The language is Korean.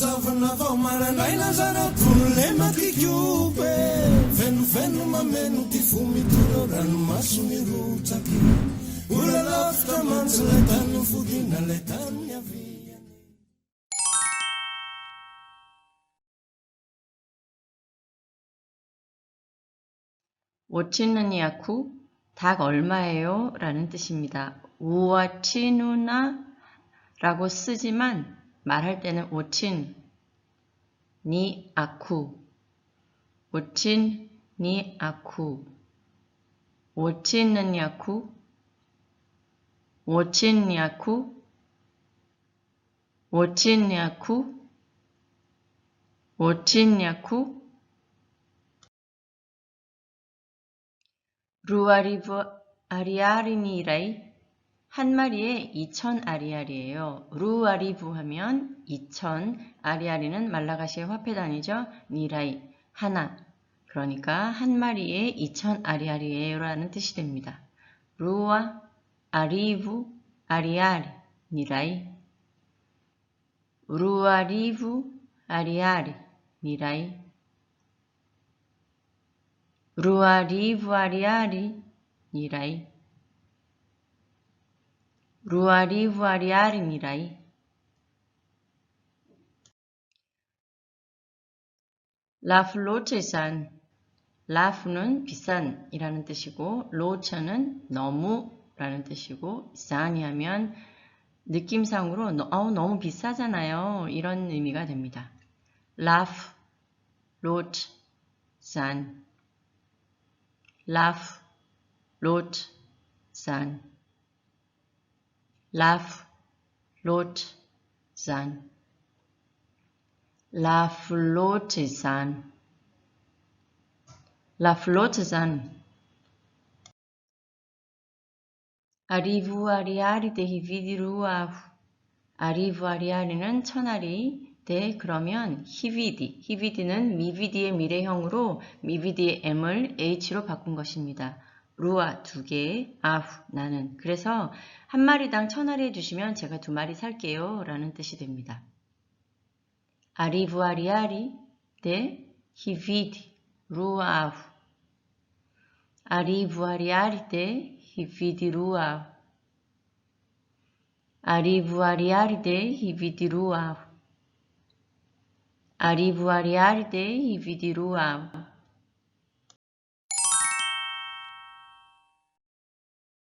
Zavana vao marandraina zareo tolole makikope Fenofeno mameno ty fomitoro ranomasony rotsaky Ora lafitra mantsy lay tany fodina lay tany aviany 오치느냐쿠 닭 얼마예요? 라는 뜻입니다. 우아치누나 라고 쓰지만 말할 때는 오친 니 아쿠. 오친 니 아쿠. 오치느냐쿠. 오친냐쿠. 오친냐쿠. 오친냐쿠. 루아리브 아리아리니라이 한 마리에 2천 아리아리예요. 루아리브 하면 2천, 아리아리는 말라가시의 화폐단위죠. 니라이 하나. 그러니까 한 마리에 2천 아리아리예요 라는 뜻이 됩니다. 루아 아리브 아리아리 니라이 루아리브 아리아리 니라이 루아리부 아리아리 니라이 루아리부아리아리 니라이. 라플로체산. 라프는 비싼 이라는 뜻이고 로처는 너무 라는 뜻이고 산이 하면 느낌상으로 너, 어, 너무 비싸잖아요. 이런 의미가 됩니다. 라프 로트 산 Lauf, Lot, San. Lauf, Lot, San. Arrivo ariari de hividiruahu. arrivo ariari는 천알이 네, 그러면 히비디, 히비디는 미비디의 미래형으로 미비디의 m을 h로 바꾼 것입니다. 루아 두 개, 아후 나는. 그래서 한 마리당 천 알이 해주시면 제가 두 마리 살게요 라는 뜻이 됩니다. 아리부아리아리 대 히비디, 루아 아후. 아리부아리아리 대 히비디 루아 아후. 아리부아리아리 대 히비디 루아 아후. Arrivo a Ariarte e Vidiruau.